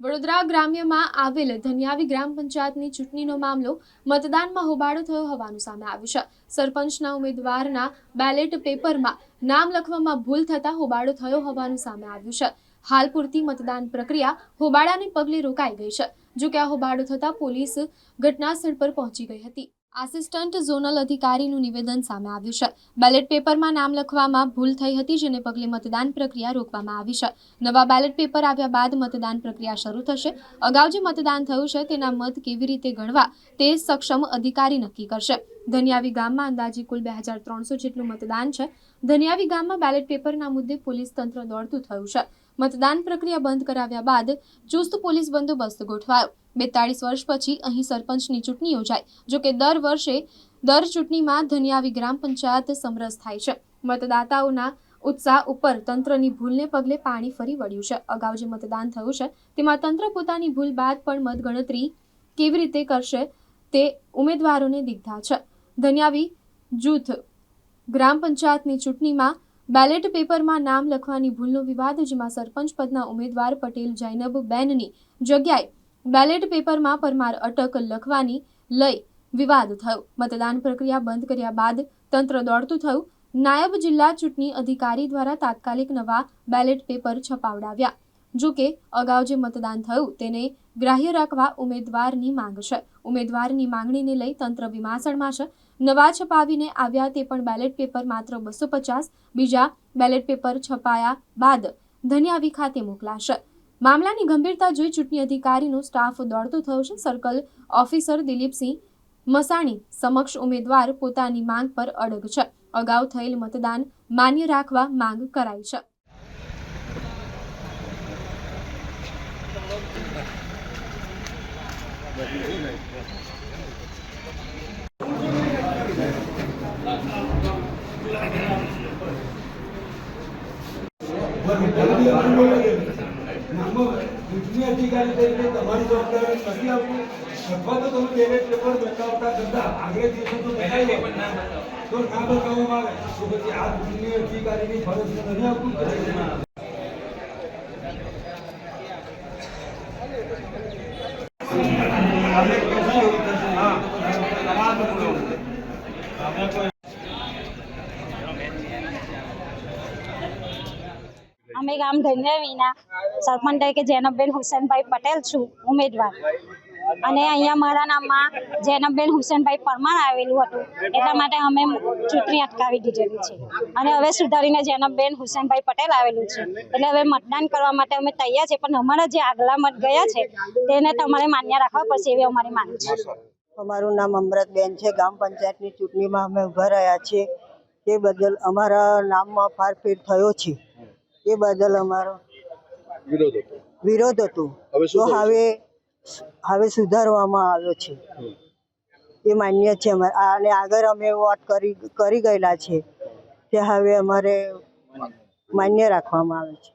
વડોદરા ગ્રામ્યમાં આવેલ ધન્યાવી ગ્રામ પંચાયતની ચૂંટણીનો મામલો મતદાનમાં હોબાળો થયો હોવાનું સામે આવ્યું છે. સરપંચના ઉમેદવારના બેલેટ પેપરમાં નામ લખવામાં ભૂલ થતાં હોબાળો થયો હોવાનું સામે આવ્યું છે. હાલ પૂરતી મતદાન પ્રક્રિયા હોબાળાને પગલે રોકાઈ ગઈ છે. જોકે આ હોબાળો થતાં પોલીસ ઘટના સ્થળ પર પહોંચી ગઈ હતી. આસિસ્ટન્ટ ઝોનલ અધિકારીનું નિવેદન સામે આવ્યું છે. બેલેટ પેપરમાં નામ લખવામાં ભૂલ થઈ હતી, જેને પગલે મતદાન પ્રક્રિયા રોકવામાં આવી છે. નવા બેલેટ પેપર આવ્યા બાદ મતદાન પ્રક્રિયા શરૂ થશે. અગાઉ જે મતદાન થયું છે, તેના મત કેવી રીતે ગણવા તે સક્ષમ અધિકારી નક્કી કરશે. ધનિયાવી ગામમાં અંદાજે કુલ બે હજાર ત્રણસો જેટલું મતદાન છે. ધનિયાવી ગામમાં બેલેટ પેપરના મુદ્દે પોલીસ તંત્ર દોડતું થયું છે. મતદાન પ્રક્રિયા બંધ કરાવ્યા બાદ ચુસ્ત પોલીસ બંદોબસ્ત ગોઠવાયો. બેતાળીસ વર્ષ પછી અહીં સરપંચની ચૂંટણી યોજાય જોકે દર વર્ષે દર ચૂંટણીમાં ધનિયાવી ગ્રામ પંચાયત સમરસ થાય છે. મતદાતાઓના ઉત્સાહ ઉપર તંત્રની ભૂલને પગલે પાણી ફરી વળ્યું છે. અગાઉ જે મતદાન થયું છે, તેમાં તંત્ર પોતાની ભૂલ બાદ પણ મતગણતરી કેવી રીતે કરશે તે ઉમેદવારોને દિગ્ધા છે. ધન્યાવી જૂથ ગ્રામ પંચાયતની ચૂંટણીમાં બેલેટ પેપરમાં નામ લખવાની ભૂલનો વિવાદ, જેમાં સરપંચ પદના ઉમેદવાર પટેલ જૈનબ બેનની જગ્યાએ બેલેટ પેપરમાં પરમાર અટક લખવાની લઈ વિવાદ થયો. મતદાન પ્રક્રિયા બંધ કર્યા બાદ તંત્ર દોડતું થયું. નાયબ જિલ્લા ચૂંટણી અધિકારી દ્વારા તાત્કાલિક નવા બેલેટ પેપર છપાવડાવ્યા. જો કે, અગાઉ જે મતદાન થયું તેને ગ્રાહ્ય રાખવા ઉમેદવારની માંગ છે. ઉમેદવારની માંગણીને લઈ તંત્ર વિમાસણમાં છે. નવા છપાવીને આવ્યા તે પણ બેલેટ પેપર માત્ર બસો પચાસ, બીજા બેલેટ પેપર છપાયા બાદ ધન્યાવી ખાતે મોકલાશે. મામલાની ગંભીરતા જોઈ ચૂંટણી અધિકારીનો સ્ટાફ દોડતો થયો છે. સર્કલ ઓફિસર દિલીપસિંહ મસાણી સમક્ષ ઉમેદવાર પોતાની માંગ પર અડગ છે. અગાઉ થયેલ મતદાન માન્ય રાખવા માંગ કરાઈ છે. અધિકારી તરીકે તમારી જવાબદારી નથી આવતી અથવા તો તમે બેલેટ પેપર બતાવતા કરતા આગળ દિવસો તો બતાવી તો ના બતાવવામાં આવે તો પછી આ ચૂંટણી અધિકારીની ફરજ નથી આવતું અમે ગામ ધન્યવીના. સરપંચ તરીકે જેનબબેન હુસેનભાઈ પટેલ છું ઉમેદવાર. અને અહીંયા મારા નામમાં જૈનબેન હુસેનભાઈ પરમાર આવેલું હતું. એટલા માટે અમે ચૂંટણી અટકાવી દીધેલી છે. અને હવે સુધારીને જૈનબેન હુસેનભાઈ પટેલ આવેલું છે. એટલે હવે મતદાન કરવા માટે અમે તૈયાર છે. પણ અમારા જે આગલા મત ગયા છે તેને તમારે માન્ય રાખવા પડશે એવી અમારી માંગ છે. અમારું નામ અમૃતબેન છે. ગ્રામ પંચાયતની ચૂંટણીમાં અમે ઊભા રહ્યા છીએ. તે બદલ અમારા નામમાં ફારફેર થયો છે. એ બદલ અમારો વિરોધ હતો. વિરોધ હતો. તો હવે હવે સુધારવામાં આવ્યો છે. એ માન્ય છે અમારે. અને આગળ અમે વોટ કરી કરી ગયેલા છે તે હવે અમારે માન્ય રાખવામાં આવે છે.